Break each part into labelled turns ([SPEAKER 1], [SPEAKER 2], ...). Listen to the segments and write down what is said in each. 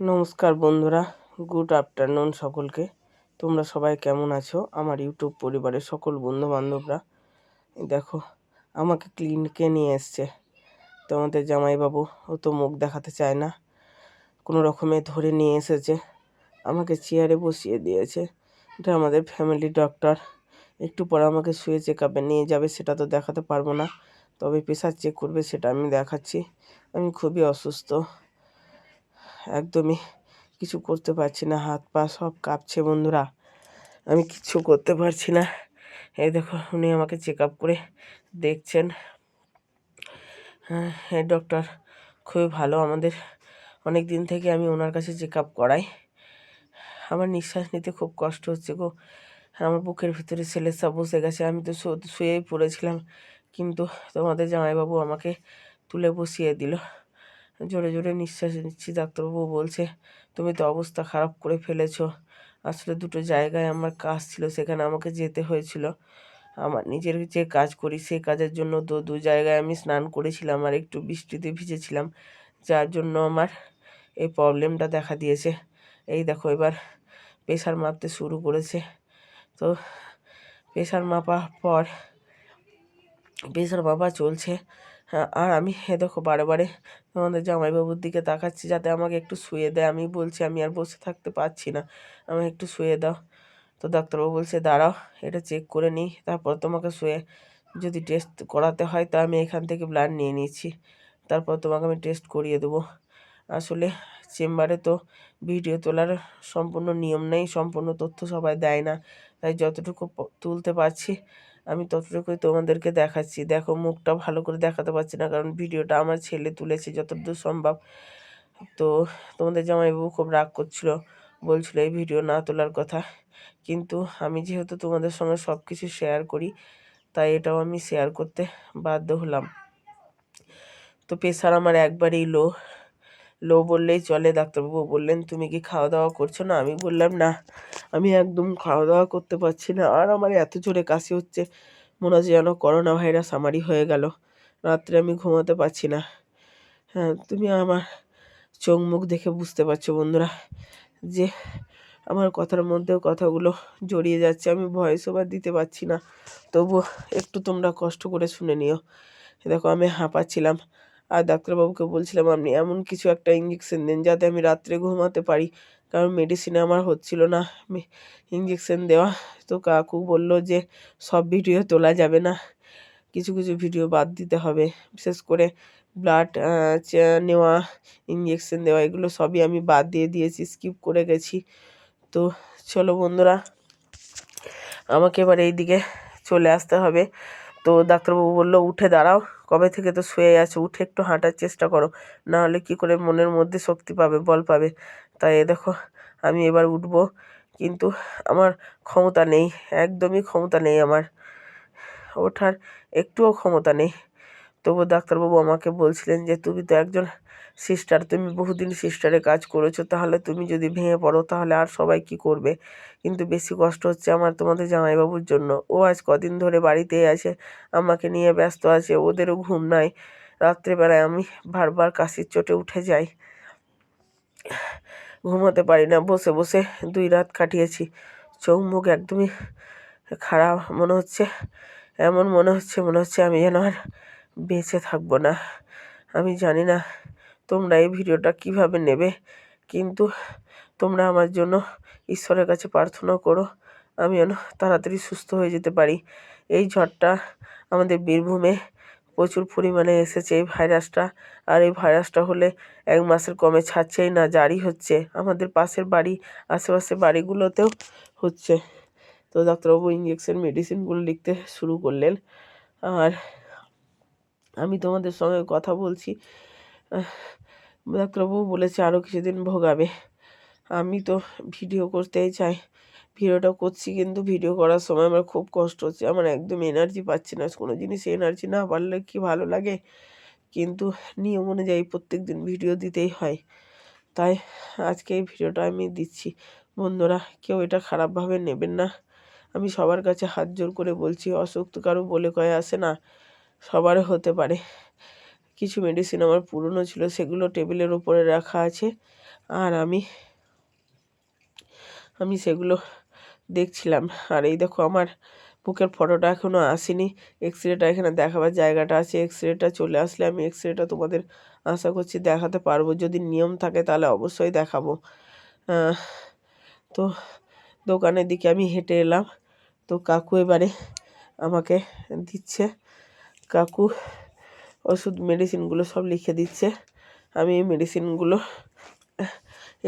[SPEAKER 1] নমস্কার বন্ধুরা, good afternoon সকলকে। তোমরা সবাই কেমন আছো? আমার ইউটিউব পরিবারের সকল বন্ধু বান্ধবরা দেখো, আমাকে ক্লিনিকে নিয়ে এসছে। তো আমাদের জামাইবাবু, ও তো মুখ দেখাতে চায় না। কোনো রকমে ধরে নিয়ে এসেছে। আমাকে চেয়ারে বসিয়ে দিয়েছে। এটা আমাদের ফ্যামিলি ডক্টর একটু পরে আমাকে শুয়ে চেক আপে নিয়ে যাবে, সেটা তো দেখাতে পারব না। তবে প্রেশার চেক করবে, সেটা আমি দেখাচ্ছি। আমি খুবই অসুস্থ। একদমই কিছু করতে পারছি না, হাত পা সব কাঁপছে বন্ধুরা। আমি কিচ্ছু করতে পারছি না। এই দেখো, উনি আমাকে চেক আপ করে দেখছেন। হ্যাঁ ডক্টর খুবই ভালো আমাদের। অনেক দিন থেকে আমি ওনার কাছে চেক আপ করাই। আমার নিঃশ্বাস নিতে খুব কষ্ট হচ্ছে গো। আমার বুকের ভিতরে ছেলেসা বসে গেছে। আমি তো শুয়েই পড়েছিলাম। কিন্তু তোমাদের জামাইবাবু আমাকে তুলে বসিয়ে দিল। জোরে জোরে নিঃশ্বাস নিচ্ছি, ডাক্তারবাবু বলছে, তুমি তো অবস্থা খারাপ করে ফেলেছো। আসলে দুটো জায়গায় আমার কাজ ছিল, সেখানে আমাকে যেতে হয়েছিল। আমার নিজের যে কাজ করি সেই কাজের জন্য তো দু জায়গায় আমি স্নান করেছিলাম আর একটু বৃষ্টিতে ভিজেছিলাম, যার জন্য আমার এই প্রবলেমটা দেখা দিয়েছে। এই দেখো, এবার প্রেশার মাপতে শুরু করেছে। তো প্রেশার মাপার পর, প্রেশার মাপা চলছে। আর আমি, এ দেখো, বারে বারে আমাদের জামাইবাবুর দিকে তাকাচ্ছি যাতে আমাকে একটু শুয়ে দেয়। আমি বলছি, আমি আর বসে থাকতে পারছি না। আমাকে একটু শুয়ে দাও। তো ডাক্তারবাবু বলছে, দাঁড়াও, এটা চেক করে নিই। তারপর তোমাকে শুয়ে যদি টেস্ট করাতে হয়, তা আমি এখান থেকে ব্লাড নিয়ে নিচ্ছি। তারপর তোমাকে আমি টেস্ট করিয়ে দেবো। আসলে চেম্বারে তো ভিডিও তোলার সম্পূর্ণ নিয়ম নেই, সম্পূর্ণ তথ্য সবাই দেয় না। তাই যতটুকু তুলতে পারছি আমি ততটুকুই তোমাদেরকে দেখাচ্ছি। দেখো, মুখটা ভালো করে দেখাতে পারছি না, কারণ ভিডিওটা আমার ছেলে তুলেছে যতদূর সম্ভব। তো তোমাদের জামাইবাবু খুব রাগ করছিল, বলছিল, এই ভিডিও না তোলার কথা। কিন্তু আমি যেহেতু তোমাদের সঙ্গে সব কিছু শেয়ার করি, তাই এটাও আমি শেয়ার করতে বাধ্য হলাম। তো প্রেশার আমার একবারেই লো লো বললেই চলে, ডাক্তারবাবু বললেন, তুমি কি খাওয়া দাওয়া করছ না? আমি বললাম, না, আমি একদম খাওয়া দাওয়া করতে পারছি না। আর আমার এত জোরে কাশি হচ্ছে, মনে হচ্ছে যেন করোনা ভাইরাস আমারই হয়ে গেল। রাত্রে আমি ঘুমাতে পারছি না। হ্যাঁ তুমি আমার চোখ মুখ দেখে বুঝতে পারছ বন্ধুরা যে আমার কথার মধ্যেও কথাগুলো জড়িয়ে যাচ্ছে। আমি ভয়েস ওভার দিতে পারছি না তবু একটু তোমরা কষ্ট করে শুনে নিও। দেখো, আমি হাঁপাচ্ছিলাম। আর ডাক্তারবাবুকে বলছিলাম, আপনি এমন কিছু একটা ইঞ্জেকশন দিন যাতে আমি রাত্রে ঘুমাতে পারি। কারণ মেডিসিনে আমার হচ্ছিল না ইঞ্জেকশন দেওয়া। তো কাকু বলল যে, সব ভিডিও তোলা যাবে না। কিছু কিছু ভিডিও বাদ দিতে হবে। বিশেষ করে ব্লাড নেওয়া ইঞ্জেকশন দেওয়া, এগুলো সবই আমি বাদ দিয়ে দিয়েছি স্কিপ করে গেছি। তো চলো বন্ধুরা, আমাকে এবার এই দিকে চলে আসতে হবে। তো ডাক্তারবাবু বলল, উঠে দাঁড়াও, কবে থেকে তো শুয়ে আছো? উঠে একটু হাঁটার চেষ্টা করো, না হলে কী করে মনের মধ্যে শক্তি পাবে, বল পাবে। তাই দেখো, আমি এবার উঠব, কিন্তু আমার ক্ষমতা নেই, একদমই ক্ষমতা নেই আমার। ওঠার একটুও ক্ষমতা নেই। তবু ডাক্তারবাবু আমাকে বলছিলেন যে, তুমি তো একজন সিস্টার তুমি বহুদিন সিস্টারে কাজ করেছ, তাহলে তুমি যদি ভেঙে পড়ো, তাহলে আর সবাই কি করবে? কিন্তু বেশি কষ্ট হচ্ছে আমার তোমাদের জামাইবাবুর জন্য। ও আজ কদিন ধরে বাড়িতেই আছে, আমাকে নিয়ে ব্যস্ত আছে, ওদেরও ঘুম নাই। রাত্রেবেলায় আমি বারবার কাশির চোটে উঠে যাই। ঘুমাতে পারি না, বসে বসে দুই রাত কাটিয়েছি। চোখ মুখ একদমই খারাপ, মনে হচ্ছে, এমন মনে হচ্ছে মনে হচ্ছে আমি যেন আর বেঁচে থাকব না। আমি জানি না তোমরা এই ভিডিওটা কীভাবে নেবে? কিন্তু তোমরা আমার জন্য ঈশ্বরের কাছে প্রার্থনা করো, আমি যেন তাড়াতাড়ি সুস্থ হয়ে যেতে পারি। এই ঝড়টা আমাদের বীরভূমে প্রচুর পরিমাণে এসেছে এই ভাইরাসটা, আর এই ভাইরাসটা হলে এক মাসের কমে ছাড়ছেই না জারি হচ্ছে। আমাদের পাশের বাড়ি, আশেপাশের বাড়িগুলোতেও হচ্ছে। তো ডাক্তারবাবু ইঞ্জেকশন মেডিসিনগুলো লিখতে শুরু করলেন। আর আমি তোমাদের সঙ্গে কথা বলছি। ডাক্তারবাবু বলেছে আরও কিছুদিন ভোগাবে। আমি তো ভিডিও করতেই চাই। ভিডিওটা করছি কিন্তু ভিডিও করার সময় আমার খুব কষ্ট হচ্ছে। আমার একদম এনার্জি পাচ্ছি না। কোনো জিনিসে এনার্জি না পারলে কি ভালো লাগে? কিন্তু নিয়ম অনুযায়ী প্রত্যেক দিন ভিডিও দিতেই হয়। তাই আজকে এই ভিডিওটা আমি দিচ্ছি। বন্ধুরা, কেউ এটা খারাপভাবে নেবেন না। আমি সবার কাছে হাত জোর করে বলছি, অসুখ কারও বলে কয়ে আসে না। সবার হতে পারে। কিছু মেডিসিন আমার পুরনো ছিল, সেগুলো টেবিলের উপরে রাখা আছে। আর আমি আমি সেগুলো দেখছিলাম। আর এই দেখো আমার বুকের ফটোটা এখনও আসেনি। এক্স রেটা এখানে দেখাবার জায়গাটা আছে। এক্স রেটা চলে আসলে আমি এক্স রেটা তোমাদের আশা করছি দেখাতে পারব। যদি নিয়ম থাকে তাহলে অবশ্যই দেখাবো। তো দোকানের দিকে আমি হেঁটে এলাম। তো কাকু এবারে আমাকে দিচ্ছে। কাকু ওষুধ মেডিসিনগুলো সব লিখে দিচ্ছে। আমি এই মেডিসিনগুলো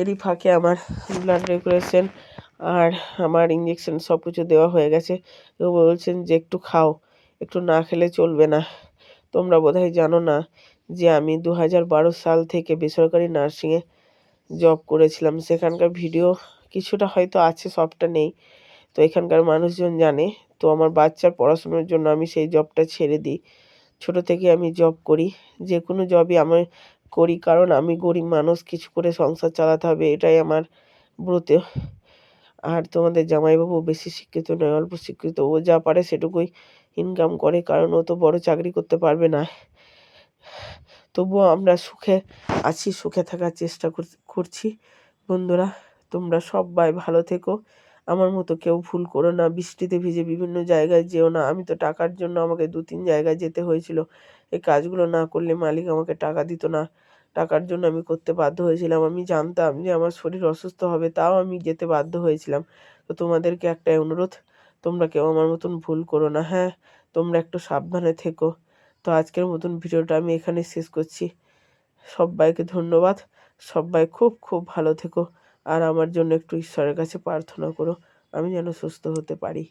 [SPEAKER 1] এরই ফাঁকে আমার ব্লাড রেগুলেশন আর আমার ইঞ্জেকশন সব কিছু দেওয়া হয়ে গেছে। তো বলছেন যে একটু খাও, একটু না খেলে চলবে না। তোমরা বোধহয় জানো না যে আমি দু হাজার বারো সাল থেকে বেসরকারি নার্সিংয়ে জব করেছিলাম। সেখানকার ভিডিও কিছুটা হয়তো আছে, সবটা নেই। তো এখানকার মানুষজন জানে। তো আমার বাচ্চার পড়াশোনার জন্য আমি সেই জবটা ছেড়ে দিই। ছোট থেকে আমি জব করি। যে কোনো জবই আমি করি, কারণ আমি গরিব মানুষ, কিছু করে সংসার চালাতে হবে, এটাই আমার ব্রত। আর তোমাদের জামাইবাবু বেশি শিক্ষিত নয়, অল্প শিক্ষিত, ও যা পারে সেটুকুই ইনকাম করে, কারণ ও তো বড় চাকরি করতে পারবে না। তবুও আমরা সুখে আছি, সুখে থাকার চেষ্টা কর- করছি। বন্ধুরা, তোমরা সবাই ভালো থেকো। আমার মতো কেউ ভুল করো না। বৃষ্টিতে ভিজে বিভিন্ন জায়গায় যেও না। আমি তো টাকার জন্য আমাকে দু তিন জায়গায় যেতে হয়েছিল। এই কাজগুলো না করলে মালিক আমাকে টাকা দিত না। টাকার জন্য আমি করতে বাধ্য হয়েছিলাম। আমি জানতাম যে আমার শরীর অসুস্থ হবে, তাও আমি যেতে বাধ্য হয়েছিলাম। তো তোমাদেরকে একটাই অনুরোধ, তোমরা কেউ আমার মতন ভুল করো না। হ্যাঁ তোমরা একটু সাবধানে থেকো। তো আজকের মতন ভিডিওটা আমি এখানে শেষ করছি। সবাইকে ধন্যবাদ। সবাই খুব খুব ভালো থেকো। আর আমার জন্য একটু ঈশ্বরের কাছে প্রার্থনা করো আমি যেন সুস্থ হতে পারি।